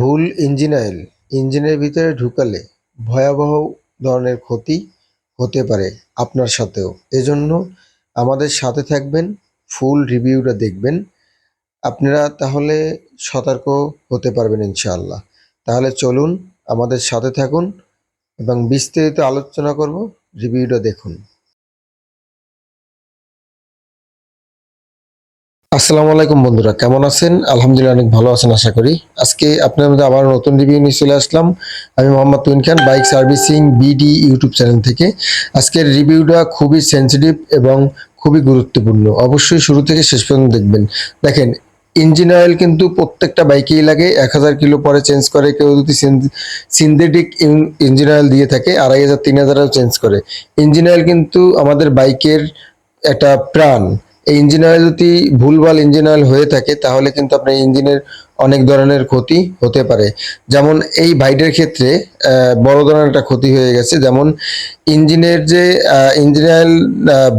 ভুল engine oil. ইঞ্জিনের ভিতরে ঢুকালে ভয়াবহ ধরনের ক্ষতি হতে পারে আপনার সাথেও। এজন্য আমাদের সাথে থাকবেন, ফুল রিভিউটা দেখবেন। আপনারা তাহলে সতর্ক হতে পারবেন ইনশাআল্লাহ। তাহলে চলুন আমাদের সাথে থাকুন এবং বিস্তারিত আলোচনা করব, রিভিউটা দেখুন। আসসালামু আলাইকুম বন্ধুরা, কেমন আছেন? আলহামদুলিল্লাহ অনেক ভালো আছেন, আশা করি। আজকে আপনার মধ্যে আবার নতুন রিভিউ নিয়ে চলে আসলাম। আমি Mohammad Tuin Khan, bike servicing BD YouTube channel থেকে। আজকের রিভিউটা খুবই সেন্সিটিভ এবং খুবই গুরুত্বপূর্ণ। অবশ্যই শুরু থেকে শেষ পর্যন্ত দেখবেন। দেখেন ইঞ্জিন অয়েল কিন্তু প্রত্যেকটা বাইকেই লাগে। এক হাজার কিলো পরে চেঞ্জ করে, কেউ যদি সিনথেটিক ইঞ্জিন অয়েল দিয়ে থাকে, আড়াই হাজার, তিন হাজারও চেঞ্জ করে। ইঞ্জিন অয়েল কিন্তু আমাদের বাইকের একটা প্রাণ। এই ইঞ্জিন অয়েল যদি ভুলভাল ইঞ্জিন অয়েল হয়ে থাকে তাহলে কিন্তু আপনার ইঞ্জিনের অনেক ধরনের ক্ষতি হতে পারে। যেমন এই ভাইডের ক্ষেত্রে বড় ধরনের একটা ক্ষতি হয়ে গেছে। যেমন ইঞ্জিনের যে ইঞ্জিন অয়েল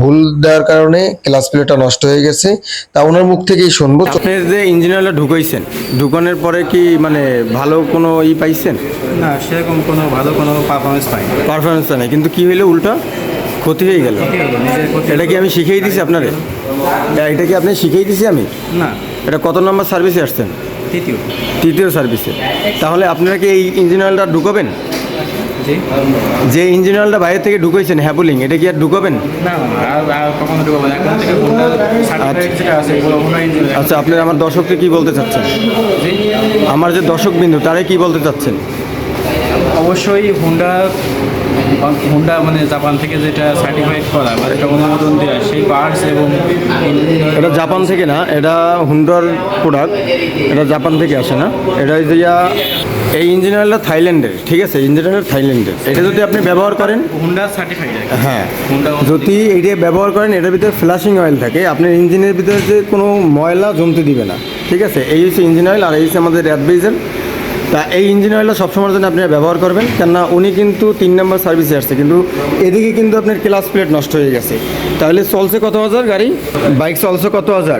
ভুল দেওয়ার কারণে ক্লাস প্লেটটা নষ্ট হয়ে গেছে তা ওনার মুখ থেকেই শুনব। আপনি যে ইঞ্জিনিয়ারটা ঢুকাইছেন ঢুকানোর পরে কি মানে ভালো কোনো ই পাইছেন? না সেরকম কোনো ভালো কোনো পারফরমেন্স পাই পারফরমেন্স নেই কিন্তু কি হইল উল্টা? ক্ষতি হয়ে গেল। এটা কি আমি শিখিয়ে দিছি আপনারে? এটা কি আপনি শিখিয়ে দিছি আমি? না। এটা কত নম্বর সার্ভিসে আসছেন? তৃতীয়। তৃতীয় সার্ভিসে। তাহলে আপনারা কি এই ইঞ্জিন অয়েলটা ঢুকাবেন? যে ইঞ্জিন অয়েলটা বাইরে থেকে ঢুকাইছেন হ্যাবুলিং এটা কি আর ঢুকাবেন? ইঞ্জিন আচ্ছা আপনি আমার দর্শককে কি বলতে চাচ্ছেন? আমার যে দর্শক বিন্দু তারে কি বলতে চাচ্ছেন? অবশ্যই হোন্ডা হোন্ডা মানে জাপান থেকে যেটা সার্টিফাইড করা বা যেটা অনুমোদন দেওয়া সেই পার্টস এবং এটা জাপান থেকে না এটা হুন্ডার প্রোডাক্ট এটা জাপান থেকে আসে না। এটা হচ্ছে এই ইঞ্জিন অয়েলটা থাইল্যান্ডের ঠিক আছে? ইঞ্জিন অয়েল থাইল্যান্ডের। এটা যদি আপনি ব্যবহার করেন হোন্ডা সার্টিফাইড হ্যাঁ। যদি এইটা ব্যবহার করেন এটার ভিতরে ফ্ল্যাশিং অয়েল থাকে আপনার ইঞ্জিনের ভিতরে যে কোনো ময়লা জমতে দিবে না ঠিক আছে? এই হচ্ছে ইঞ্জিন অয়েল আর এই হচ্ছে আমাদের অ্যাডভাইজার তা এই ইঞ্জিন অয়েলটা সবসময়ের জন্য আপনি ব্যবহার করবেন কেননা উনি কিন্তু তিন নম্বর সার্ভিসে আসছে। কিন্তু এদিকে কিন্তু আপনার ক্লাস প্লেট নষ্ট হয়ে গেছে। তাহলে চলছে কত হাজার গাড়ি? বাইক চলছে কত হাজার?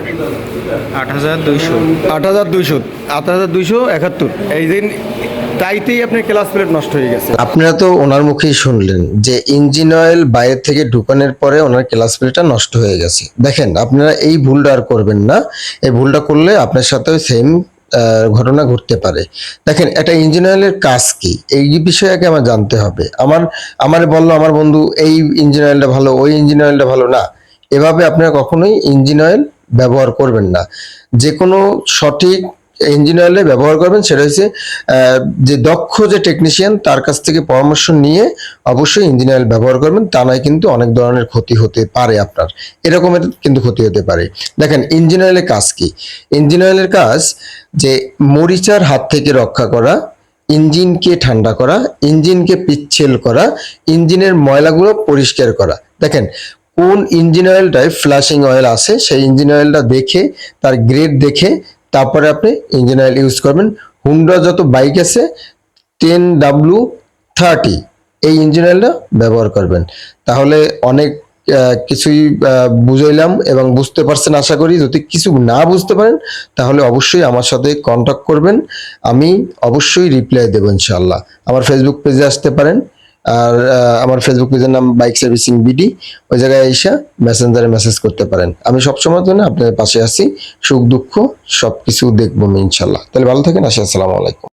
আট হাজার দুইশো। আট হাজার দুইশো। আট হাজার দুইশো একাত্তর। এই দিন তাইতেই আপনার ক্লাস প্লেট নষ্ট হয়ে গেছে। আপনারা তো ওনার মুখেই শুনলেন যে ইঞ্জিন অয়েল বাইরে থেকে ঢুকানোর পরে ওনার ক্লাস প্লেটটা নষ্ট হয়ে গেছে। দেখেন আপনারা এই ভুলটা আর করবেন না। এই ভুলটা করলে আপনার সাথেও সেম ঘটনা ঘটতে পারে। দেখেন, একটা ইঞ্জিনিয়ারের কাজ কি? এই বিষয়ে আগে আমার জানতে হবে। আমার আমার বলল, আমার বন্ধু, এই ইঞ্জিন অয়েলটা ভালো, ওই ইঞ্জিন অয়েলটা ভালো। না, এভাবে আপনারা কখনোই ইঞ্জিন অয়েল ব্যবহার করবেন না। যে কোনো সঠিক ইঞ্জিন অয়েলে ব্যবহার করবেন, সেটা হচ্ছে যে দক্ষ যে টেকনিশিয়ান তার কাছ থেকে পরামর্শ নিয়ে অবশ্যই ইঞ্জিন অয়েল ব্যবহার করবেন, তা নয় কিন্তু অনেক ধরনের ক্ষতি হতে পারে আপনার। এরকমের কিন্তু ক্ষতি হতে পারে। দেখেন ইঞ্জিন অয়েলের কাজ কি? ইঞ্জিন অয়েলের কাজ যে মরিচার হাত থেকে রক্ষা করা, ইঞ্জিনকে ঠান্ডা করা, ইঞ্জিনকে পিচ্ছিল করা, ইঞ্জিনের ময়লাগুলো পরিষ্কার করা। দেখেন, কোন ইঞ্জিন অয়েলটায় ফ্ল্যাশিং অয়েল আছে, সেই ইঞ্জিন অয়েলটা দেখে, তার গ্রেড দেখে তারপরে আপনি ইঞ্জিন অয়েল ইউজ করবেন। হুন্ডা যত বাইক আছে টেন ডাব্লু থার্টি এই ইঞ্জিন অয়েলটা ব্যবহার করবেন। তাহলে অনেক কিছুই বুঝাইলাম এবং বুঝতে পারছেন আশা করি। যদি কিছু না বুঝতে পারেন, তাহলে অবশ্যই আমার সাথে কন্ট্যাক্ট করবেন। আমি অবশ্যই রিপ্লাই দেবো ইনশাল্লাহ আমার ফেসবুক পেজে আসতে পারেন। আর আমার ফেসবুক পেজের নাম বাইক সার্ভিসিং বিডি ওই জায়গায় এসে মেসেঞ্জারে মেসেজ করতে পারেন। আমি সবসময় জন্য আপনাদের পাশে আসি সুখ, দুঃখ সব কিছু দেখব আমি ইনশাল্লাহ তাহলে ভালো থাকেন আসি আসসালামু আলাইকুম।